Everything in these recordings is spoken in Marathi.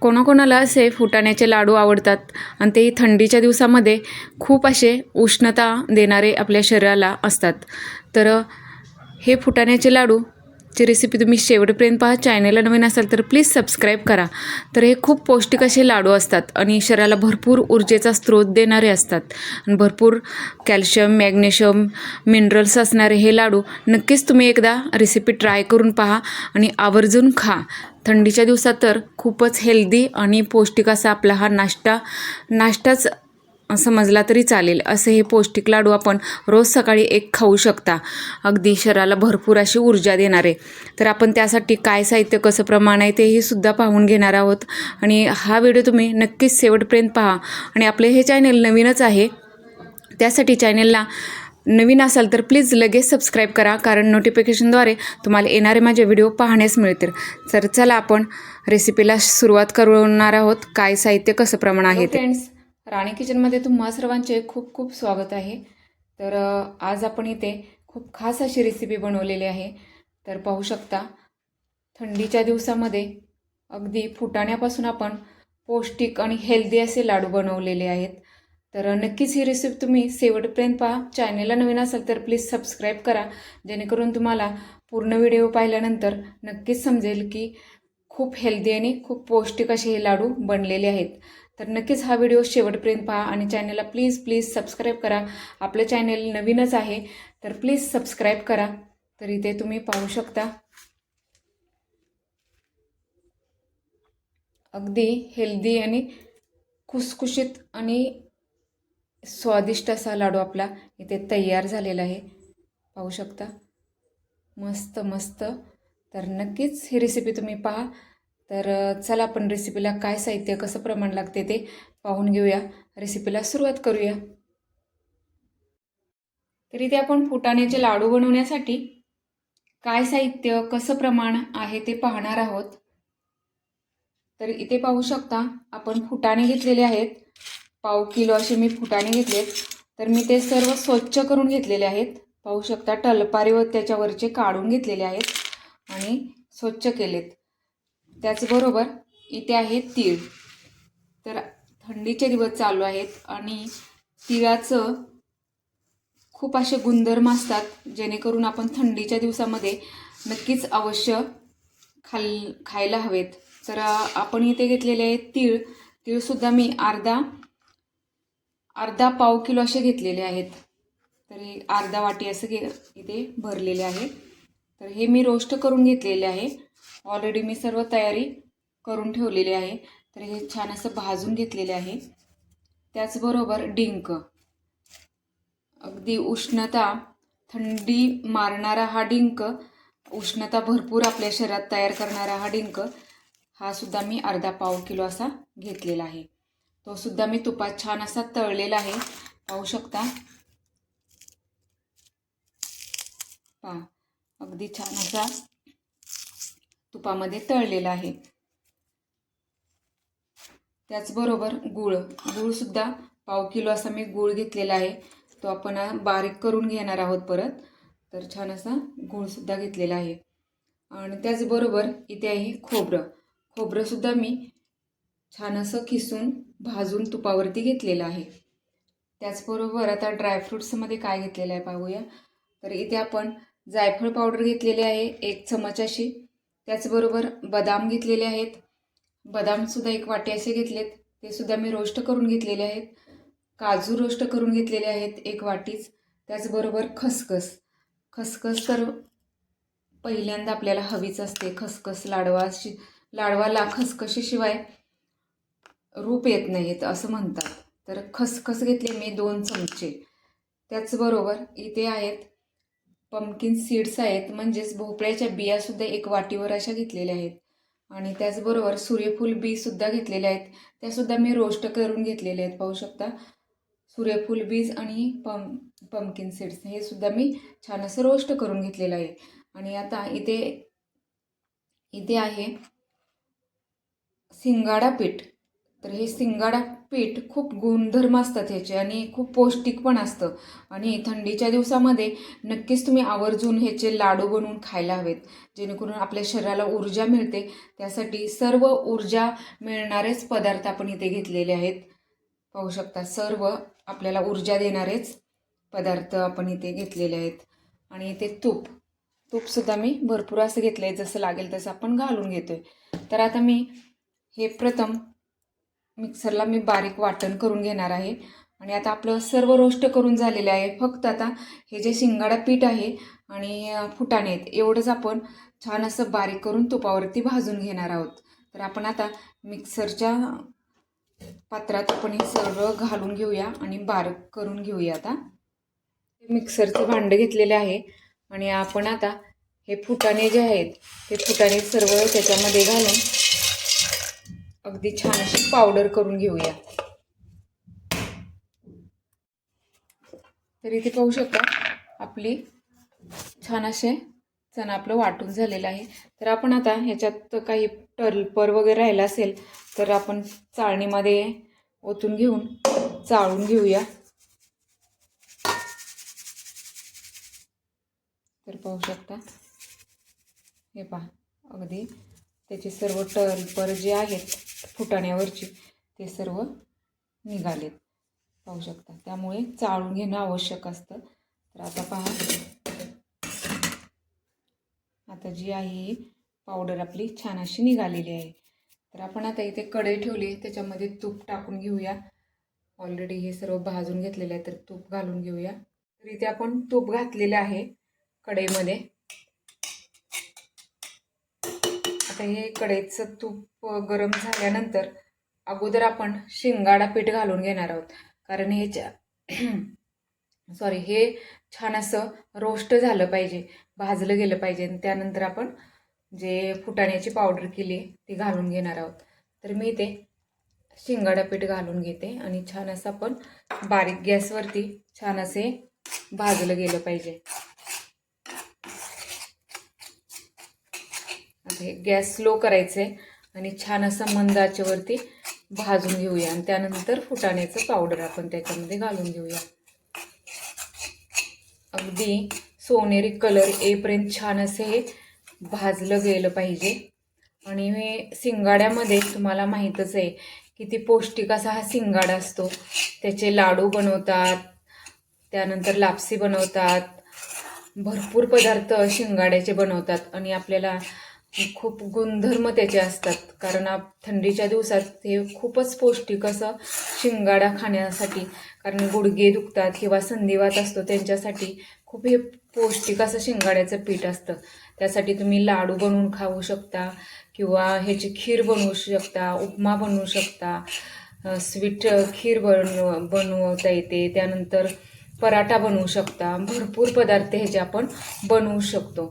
कोणाकोणाला असे फुटाण्याचे लाडू आवडतात आणि तेही थंडीच्या दिवसामध्ये खूप असे उष्णता देणारे आपल्या शरीराला असतात. तर हे फुटाण्याचे लाडू ची रेसिपी तुम्ही शेवटपर्यंत पहा. चॅनलला नवीन असाल तर प्लीज सबस्क्राईब करा. तर हे खूप पौष्टिक असे लाडू असतात आणि शरीराला भरपूर ऊर्जेचा स्रोत देणारे असतात. आणि भरपूर कॅल्शियम मॅग्नेशियम मिनरल्स असणारे हे लाडू नक्कीच तुम्ही एकदा रेसिपी ट्राय करून पहा आणि आवर्जून खा. थंडीच्या दिवसात तर खूपच हेल्दी आणि पौष्टिक असा आपला हा नाश्ता नाश्ताच समजला तरी चालेल. असे हे पौष्टिक लाडू आपण रोज सकाळी एक खाऊ शकता. अगदी शरीराला भरपूर अशी ऊर्जा देणारे तर आपण त्यासाठी काय साहित्य कसं प्रमाण आहे तेही सुद्धा पाहून घेणार आहोत. आणि हा व्हिडिओ तुम्ही नक्कीच शेवटपर्यंत पहा. आणि आपले हे चॅनल नवीनच आहे त्यासाठी चॅनलला नवीन असाल तर प्लीज लगेच सबस्क्राईब करा. कारण नोटिफिकेशनद्वारे तुम्हाला येणारे माझे व्हिडिओ पाहण्यास मिळतील. तर चला आपण रेसिपीला सुरुवात करणार आहोत. काय साहित्य कसं प्रमाण आहे ते. फ्रेंड्स राणी किचनमध्ये तुम्हा सर्वांचे खूप खूप स्वागत आहे. तर आज आपण इथे खूप खास अशी रेसिपी बनवलेली आहे. तर पाहू शकता थंडीच्या दिवसामध्ये अगदी फुटाण्यापासून आपण पौष्टिक आणि हेल्दी असे लाडू बनवलेले आहेत. तर नक्कीच ही रेसिपी तुम्ही शेवटपर्यंत पहा. चॅनेलला नवीन असाल तर प्लीज सबस्क्राईब करा. जेणेकरून तुम्हाला पूर्ण व्हिडिओ पाहिल्यानंतर नक्कीच समजेल की खूप हेल्दी आणि खूप पौष्टिक असे हे लाडू बनलेले आहेत. तर नक्कीच हा व्हिडिओ शेवटपर्यंत पहा आणि चॅनलला प्लीज प्लीज सबस्क्राईब करा. आपलं चॅनल नवीनच आहे तर प्लीज सबस्क्राईब करा. तर इथे तुम्ही पाहू शकता. अगदी हेल्दी आणि खुसखुशीत आणि स्वादिष्ट असा लाडू आपला इथे तयार झालेला आहे. पाहू शकता. मस्त मस्त. तर नक्कीच ही रेसिपी तुम्ही पहा. तर चला आपण रेसिपीला काय साहित्य कसं प्रमाण लागते ते पाहून घेऊया. रेसिपीला सुरुवात करूया. तर इथे आपण फुटाण्याचे लाडू बनवण्यासाठी काय साहित्य कसं प्रमाण आहे ते पाहणार आहोत. तर इथे पाहू शकता आपण फुटाणे घेतलेले आहेत. पाव किलो असे मी फुटाणे घेतलेत. तर मी ते सर्व स्वच्छ करून घेतलेले आहेत. पाहू शकता टलपारी व त्याच्यावरचे काढून घेतलेले आहेत आणि स्वच्छ केलेत. त्याचबरोबर इथे आहे तीळ. तर थंडीचे दिवस चालू आहेत आणि तिळाचं खूप असे गुणधर्म असतात जेणेकरून आपण थंडीच्या दिवसामध्ये नक्कीच अवश्य खाल खायला हवेत. तर आपण इथे घेतलेले आहेत तीळ. तीळसुद्धा मी अर्धा अर्धा पाव किलो असे घेतलेले आहेत. तर हे अर्धा वाटी असं घे इथे भरलेले आहे. तर हे मी रोस्ट करून घेतलेले आहे. ऑलरेडी मी सर्व तयारी करून ठेवलेली आहे. तर हे छान असं भाजून घेतलेले आहे. त्याचबरोबर डिंक. अगदी उष्णता थंडी मारणारा हा डिंक उष्णता भरपूर आपल्या शरीरात तयार करणारा हा डिंक हा सुद्धा मी अर्धा पाव किलो असा घेतलेला आहे. तो सुद्धा मी तुपात छान असा तळलेला आहे. पाहू शकता. पहा. अगदी छान असा तुपामध्ये तळलेला आहे. त्याचबरोबर गूळ. गूळसुद्धा पाव किलो असा मी गूळ घेतलेला आहे. तो आपण बारीक करून घेणार आहोत परत. तर छान असा गूळसुद्धा घेतलेला आहे. आणि त्याचबरोबर इथे आहे खोबरं. खोबरंसुद्धा मी छान असं खिसून भाजून तुपावरती घेतलेलं आहे. त्याचबरोबर आता ड्रायफ्रूट्समध्ये काय घेतलेलं आहे पाहूया. तर इथे आपण जायफळ पावडर घेतलेली आहे. एक चमच अशी त्याचबरोबर बदाम घेतलेले आहेत. बदामसुद्धा एक वाटी असे घेतलेत. ते सुद्धा मी रोस्ट करून घेतलेले आहेत. काजू रोस्ट करून घेतलेले आहेत एक वाटीच. त्याचबरोबर खसखस. खसखस तर पहिल्यांदा आपल्याला हवीच असते. खसखस लाडवाशी लाडवाला खसखशीशिवाय रूप येत नाहीत असं म्हणतात. तर खसखस घेतले मी दोन चमचे. त्याचबरोबर इथे आहेत पंपकिन सीड्स आहेत म्हणजेच भोपळ्याच्या बियासुद्धा एक वाटीवर अशा घेतलेल्या आहेत. आणि त्याचबरोबर सूर्यफूल बीसुद्धा घेतलेल्या आहेत. त्यासुद्धा मी रोस्ट करून घेतलेले आहेत पाहू शकता. सूर्यफूल बीज आणि पम पंपकिन सीड्स हे सुद्धा मी छान असं रोस्ट करून घेतलेलं आहे. आणि आता इथे इथे आहे सिंगाडा पीठ. तर हे सिंगाडा पीठ खूप गुणधर्म असतात ह्याचे आणि खूप पौष्टिक पण असतं. आणि थंडीच्या दिवसामध्ये नक्कीच तुम्ही आवर्जून ह्याचे लाडू बनवून खायला हवेत जेणेकरून आपल्या शरीराला ऊर्जा मिळते. त्यासाठी सर्व ऊर्जा मिळणारेच पदार्थ आपण इथे घेतलेले आहेत. पाहू शकता सर्व आपल्याला ऊर्जा देणारेच पदार्थ आपण इथे घेतलेले आहेत. आणि इथे तूप. तूपसुद्धा मी भरपूर असं घेतलं आहे जसं लागेल तसं आपण घालून घेतो आहे तर आता मी हे प्रथम मिक्सरला मी बारीक वाटण करून घेणार आहे. आणि आता आपलं सर्व रोस्ट करून झालेलं आहे. फक्त आता हे जे शिंगाडा पीठ आहे आणि फुटाणे आहेत एवढंच आपण छान असं बारीक करून तुपावरती भाजून घेणार आहोत. तर आपण आता मिक्सरच्या पात्रात आपण हे सर्व घालून घेऊया आणि बारीक करून घेऊया आता. मिक्सरचं भांडं घेतलेलं आहे आणि आपण आता हे फुटाणे जे आहेत ते फुटाणे सर्व त्याच्यामध्ये घालून अगदी छान अशी पावडर करून घेऊया. तर इथे पाहू शकता आपली छान असे चणा आपलं वाटून झालेलं आहे. तर आपण आता ह्याच्यात काही टर्पर वगैरे राहिला असेल तर आपण चाळणीमध्ये ओतून घेऊन चाळून घेऊया. तर पाहू शकता हे पहा अगदी त्याचे सर्व टलपर जे आहेत फुटाण्यावरची ते सर्व निघालेत. पाहू शकता. त्यामुळे चाळून घेणं आवश्यक असतं. तर आता पहा. आता जी आहे ही पावडर आपली छान अशी निघालेली आहे. तर आपण आता इथे कढई ठेवली त्याच्यामध्ये तूप टाकून घेऊया. ऑलरेडी हे सर्व भाजून घेतलेलं आहे तर तूप घालून घेऊया. तर इथे आपण तूप घातलेलं आहे कढईमध्ये. आता हे कढईचं तूप गरम झाल्यानंतर अगोदर आपण शिंगाडा पीठ घालून घेणार आहोत. कारण हे सॉरी हे छान असं रोस्ट झालं पाहिजे भाजलं गेलं पाहिजे. आणि त्यानंतर आपण जे फुटाण्याची पावडर केली ती घालून घेणार आहोत. तर मी ते शिंगाडा पीठ घालून घेते आणि छान असं आपण बारीक गॅसवरती छान असे भाजलं गेलं पाहिजे. आता हे गॅस स्लो करायचे आणि छान असं मंद आचेवरती भाजून घेऊया. आणि त्यानंतर फुटाण्याचं पावडर आपण त्याच्यामध्ये घालून घेऊया. अगदी सोनेरी कलर येईपर्यंत छान असे हे भाजलं गेलं पाहिजे. आणि हे शिंगाड्यामध्ये तुम्हाला माहीतच आहे किती पौष्टिक असा हा शिंगाडा असतो. त्याचे लाडू बनवतात त्यानंतर लापसी बनवतात भरपूर पदार्थ शिंगाड्याचे बनवतात. आणि आपल्याला खूप गुणधर्म त्याचे असतात. कारण थंडीच्या दिवसात हे खूपच पौष्टिक असं शिंगाडा खाण्यासाठी कारण गुडघे दुखतात किंवा संधिवात असतो त्यांच्यासाठी खूप हे पौष्टिक असं शिंगाड्याचं पीठ असतं. त्यासाठी तुम्ही लाडू बनवून खाऊ शकता किंवा ह्याची खीर बनवू शकता उपमा बनवू शकता स्वीट खीर बनव बनवता येते. त्यानंतर पराठा बनवू शकता. भरपूर पदार्थ ह्याचे आपण बनवू शकतो.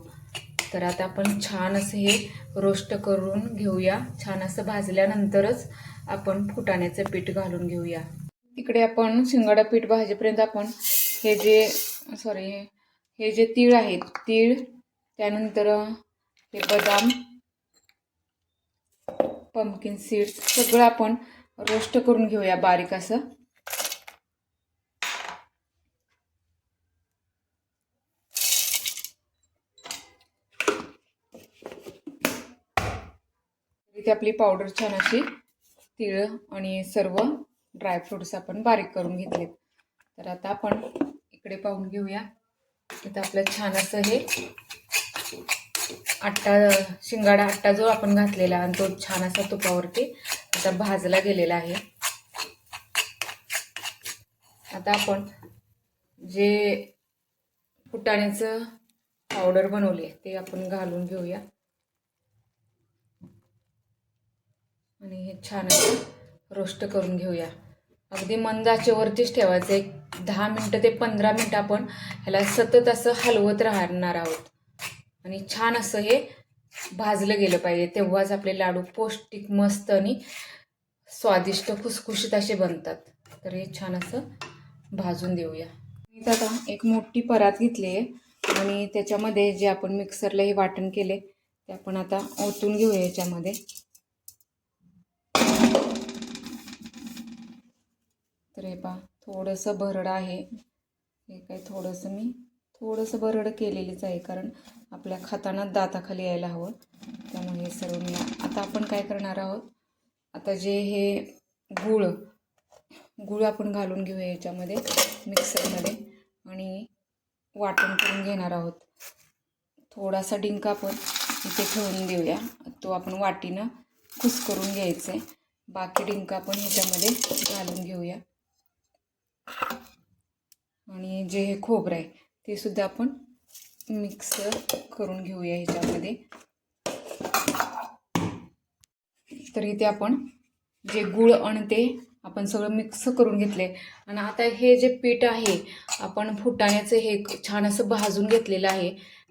तर आता आपण छान असं हे रोस्ट करून घेऊया. छान असं भाजल्यानंतरच आपण फुटाण्याचं पीठ घालून घेऊया. तिकडे आपण शिंगाडा पीठ भाजेपर्यंत आपण हे जे सॉरी हे जे तीळ आहेत तीळ त्यानंतर हे बदाम पंपकिन सीड्स सगळं आपण रोस्ट करून घेऊया बारीक असं. इथे आपली पावडर छान अशी तिळ आणि सर्व ड्रायफ्रुट्स आपण बारीक करून घेतलेत. तर आता आपण इकडे पाहून घेऊया. इथं आपलं छान असं हे आट्टा शिंगाडा आट्टा जो आपण घातलेला आणि तो छान असा तुपावरती आता भाजला गेलेला आहे. आता आपण जे फुटाण्याचं पावडर बनवली आहे ते आपण घालून घेऊया. आणि हे छान असं रोस्ट करून घेऊया. अगदी मंद आचेवरतीच ठेवायचं. एक दहा मिनटं ते पंधरा मिनटं आपण ह्याला सतत असं हलवत राहणार आहोत. आणि छान असं हे भाजलं गेलं पाहिजे. तेव्हाच आपले लाडू पौष्टिक मस्त आणि स्वादिष्ट खुसखुशीत असे बनतात. तर हे छान असं भाजून देऊया. मी आता एक मोठी परात घेतली आहे. आणि त्याच्यामध्ये जे आपण मिक्सरला हे वाटण केले ते आपण आता ओतून घेऊया याच्यामध्ये. तर हे पहा थोडंसं भरड आहे. हे काय थोडंसं मी थोडंसं भरड केलेलीच आहे कारण आपल्या खाताना दाताखाली यायला हवं. त्यामुळे हे सर्व मी आता आपण काय करणार आहोत? आता जे हे गूळ गूळ आपण घालून घेऊया याच्यामध्ये मिक्सरमध्ये. आणि वाटण करून घेणार आहोत. थोडासा डिंक आपण इथे ठेवून देऊया. तो आपण वाटीनं खुस करून घ्यायचा आहे बाकी डिंक आपण ह्याच्यामध्ये घालून घेऊया. आणि जे हे खोबरं आहे ते सुद्धा आपण मिक्स करून घेऊया ह्याच्यामध्ये. तर इथे आपण जे गुळ आणते आपण सगळं मिक्स करून घेतले आणि आता हे जे पीठ आहे आपण फुटाण्याचं हे छान असं भाजून घेतलेलं आहे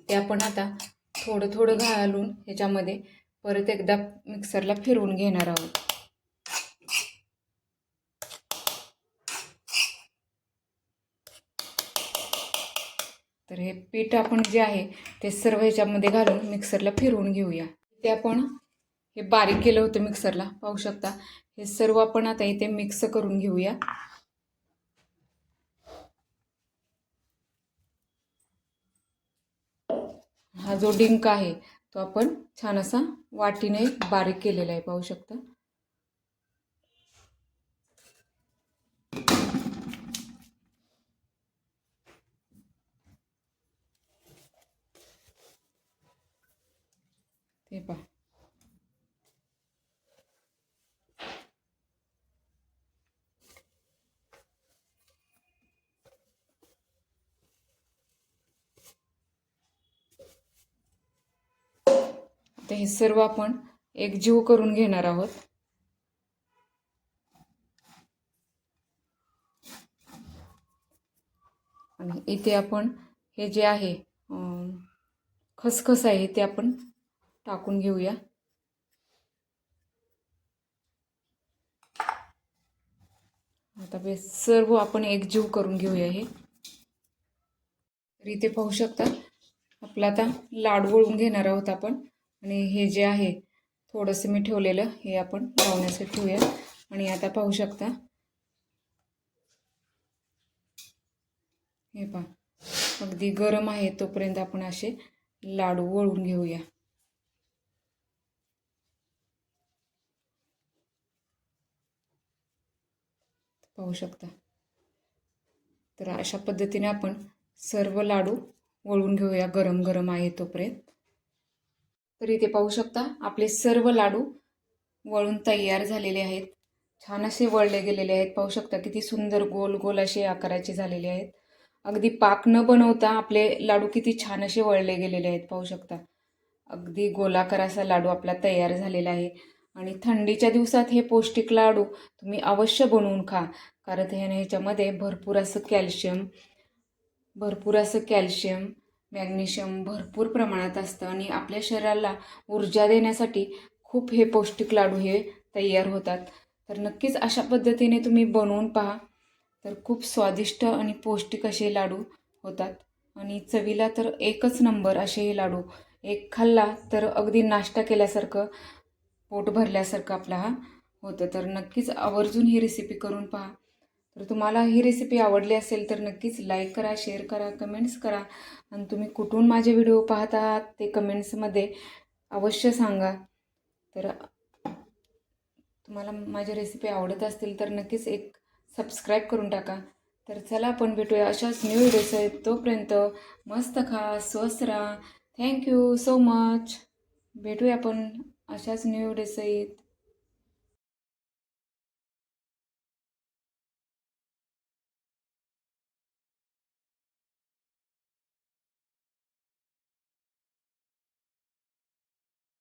ते आपण आता थोडं थोडं घालून ह्याच्यामध्ये परत एकदा मिक्सरला फिरवून घेणार आहोत. तर हे पीठ आपण जे आहे ते सर्व ह्याच्यामध्ये घालून मिक्सरला फिरवून घेऊया. ते आपण हे बारीक केलं होतं मिक्सरला पाहू शकता. हे सर्व आपण आता इथे मिक्स करून घेऊया. हा जो डिंक आहे तो आपण छान असा वाटीने बारीक केलेला आहे पाहू शकता ते पहा तर हे सर्व आपण एकजीव करून घेणार आहोत. आणि इथे आपण हे जे आहे खसखस आहे ते आपण टाकून घेऊया. आता बे सर्व आपण एकजीव करून घेऊया हे. तर इथे पाहू शकता आपला आता लाडू वळून घेणार आहोत आपण. आणि हे जे आहे थोडंसं मी ठेवलेलं हे आपण लावण्यासाठी ठेवूया. आणि आता पाहू शकता. हे पहा अगदी गरम आहे तोपर्यंत आपण असे लाडू वळून घेऊया. पाहू शकता. तर अशा पद्धतीने आपण सर्व लाडू वळून घेऊया गरम गरम आहे तोपर्यंत. तर इथे पाहू शकता. आपले सर्व लाडू वळून तयार झालेले आहेत. छान असे वळले गेलेले आहेत. पाहू शकता किती सुंदर गोल गोल असे आकाराचे झालेले आहेत. अगदी पाक न बनवता आपले लाडू किती छान असे वळले गेलेले आहेत. पाहू शकता. अगदी गोलाकार असा लाडू आपला तयार झालेला आहे. आणि थंडीच्या दिवसात हे पौष्टिक लाडू तुम्ही अवश्य बनवून खा. कारण ह्याच्यामध्ये भरपूर असं कॅल्शियम भरपूर असं कॅल्शियम मॅग्नेशियम भरपूर प्रमाणात असतं आणि आपल्या शरीराला ऊर्जा देण्यासाठी खूप हे पौष्टिक लाडू हे तयार होतात. तर नक्कीच अशा पद्धतीने तुम्ही बनवून पहा. तर खूप स्वादिष्ट आणि पौष्टिक असे लाडू होतात. आणि चवीला तर एकच नंबर असे हे लाडू. एक खाल्ला तर अगदी नाश्ता केल्यासारखं पोट भरल्यासारखं आपला हा होतं. तर नक्कीच आवर्जून ही रेसिपी करून पहा. तर तुम्हाला ही रेसिपी आवडली असेल तर नक्कीच लाईक करा शेअर करा कमेंट्स करा. आणि तुम्ही कुठून माझे व्हिडिओ पाहत आहात ते कमेंट्समध्ये अवश्य सांगा. तर तुम्हाला माझी रेसिपी आवडत असतील तर नक्कीच एक सबस्क्राईब करून टाका. तर चला आपण भेटूया अशाच न्यू व्हिडिओस आहेत. तोपर्यंत मस्त खा स्वस्त राहा. थँक्यू सो मच भेटूया आपण अशाच न्यू व्हिडिओस आहेत.